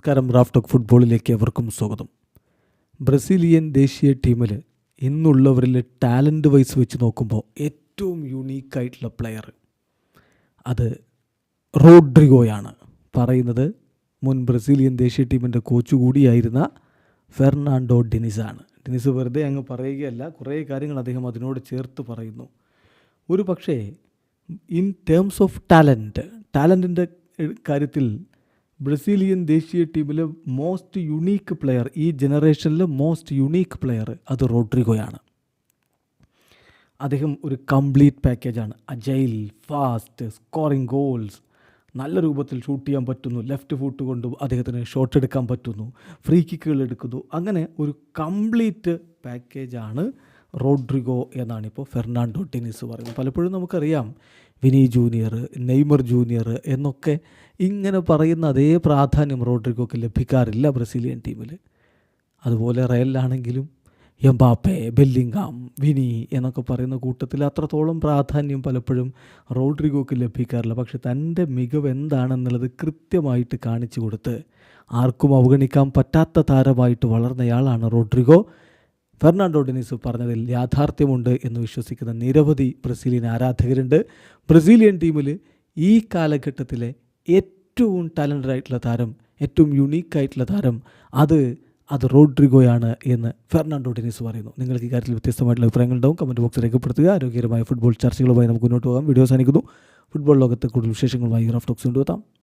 നമസ്കാരം റാഫ്റ്റോക്ക് ഫുട്ബോളിലേക്ക് എവർക്കും സ്വാഗതം. ബ്രസീലിയൻ ദേശീയ ടീമിൽ ഇന്നുള്ളവരിൽ ടാലന്റ് വൈസ് വെച്ച് നോക്കുമ്പോൾ ഏറ്റവും യുണീക്കായിട്ടുള്ള പ്ലെയർ അത് റോഡ്രിഗോയാണ്. പറയുന്നത് മുൻ ബ്രസീലിയൻ ദേശീയ ടീമിന്റെ കോച്ച് കൂടിയായിരുന്ന ഫെർണാണ്ടോ ഡെനിസാണ്. ഡെനിസ് വെറുതെ അങ്ങ് പറയുകയല്ല കുറേ കാര്യങ്ങൾ അദ്ദേഹം അതിനോട് ചേർത്ത് പറയുന്നു. ഒരു പക്ഷേ ഇൻ ടേംസ് ഓഫ് ടാലന്റ് ടാലന്റിന്റെ കാര്യത്തിൽ ബ്രസീലിയൻ ദേശീയ ടീമിലെ മോസ്റ്റ് യുണീക്ക് പ്ലെയർ ഈ ജനറേഷനിലെ മോസ്റ്റ് യുണീക്ക് പ്ലെയർ അത് റോഡ്രിഗോയാണ്. അദ്ദേഹം ഒരു കംപ്ലീറ്റ് പാക്കേജാണ് അജൈൽ ഫാസ്റ്റ് സ്കോറിംഗ് ഗോൾസ് നല്ല രൂപത്തിൽ ഷൂട്ട് ചെയ്യാൻ പറ്റുന്നു. ലെഫ്റ്റ് ഫുട്ട് കൊണ്ട് അദ്ദേഹത്തിന് ഷോട്ട് എടുക്കാൻ പറ്റുന്നു. ഫ്രീ കിക്കുകൾ എടുക്കുന്നു. അങ്ങനെ ഒരു കംപ്ലീറ്റ് പാക്കേജാണ് റോഡ്രിഗോ എന്നാണ് ഇപ്പോൾ ഫെർണാണ്ടോ ടെനിസ് പറയുന്നത്. പലപ്പോഴും നമുക്കറിയാം വിനി ജൂനിയർ നെയ്മർ ജൂനിയർ എന്നൊക്കെ ഇങ്ങനെ പറയുന്ന അതേ പ്രാധാന്യം റോഡ്രിഗോക്ക് ലഭിക്കാറില്ല ബ്രസീലിയൻ ടീമിൽ അതുപോലെ റയലിലാണെങ്കിലും എംബാപ്പെ ബെല്ലിംഗാം വിനി എന്നൊക്കെ പറയുന്ന കൂട്ടത്തിൽ അത്രത്തോളം പ്രാധാന്യം പലപ്പോഴും റോഡ്രിഗോക്ക് ലഭിക്കാറില്ല. പക്ഷെ തന്റെ മികവ് എന്താണെന്നുള്ളത് കൃത്യമായിട്ട് കാണിച്ചു കൊടുത്ത് ആർക്കും അവഗണിക്കാൻ പറ്റാത്ത താരമായിട്ട് വളർന്നയാളാണ് റോഡ്രിഗോ. ഫെർണാണ്ടോ ഡെനിസ് പറഞ്ഞതിൽ യാഥാർത്ഥ്യമുണ്ട് എന്ന് വിശ്വസിക്കുന്ന നിരവധി ബ്രസീലിയൻ ആരാധകരുണ്ട്. ബ്രസീലിയൻ ടീമിൽ ഈ കാലഘട്ടത്തിലെ ഏറ്റവും ടാലന്റഡ് ആയിട്ടുള്ള താരം ഏറ്റവും യുണീക്കായിട്ടുള്ള താരം അത് അത് റോഡ്രിഗോയാണ് എന്ന് ഫെർണാണ്ടോ ഡെനിസ് പറയുന്നു. നിങ്ങൾക്ക് ഈ കാര്യത്തിൽ വ്യത്യസ്തമായിട്ടുള്ള അഭിപ്രായങ്ങളുണ്ടാവും. കമന്റ് ബോക്സിൽ രേഖപ്പെടുത്തുക. ആരോഗ്യകരമായ ഫുട്ബോൾ ചർച്ചകളുമായി നമുക്ക് മുന്നോട്ട് പോകാം. വീഡിയോ അവസാനിക്കുന്നു. ഫുട്ബോൾ ലോകത്തെ കൂടുതൽ വിശേഷങ്ങളുമായി റഫ് ടോക്സ് കൊണ്ടുവെത്താം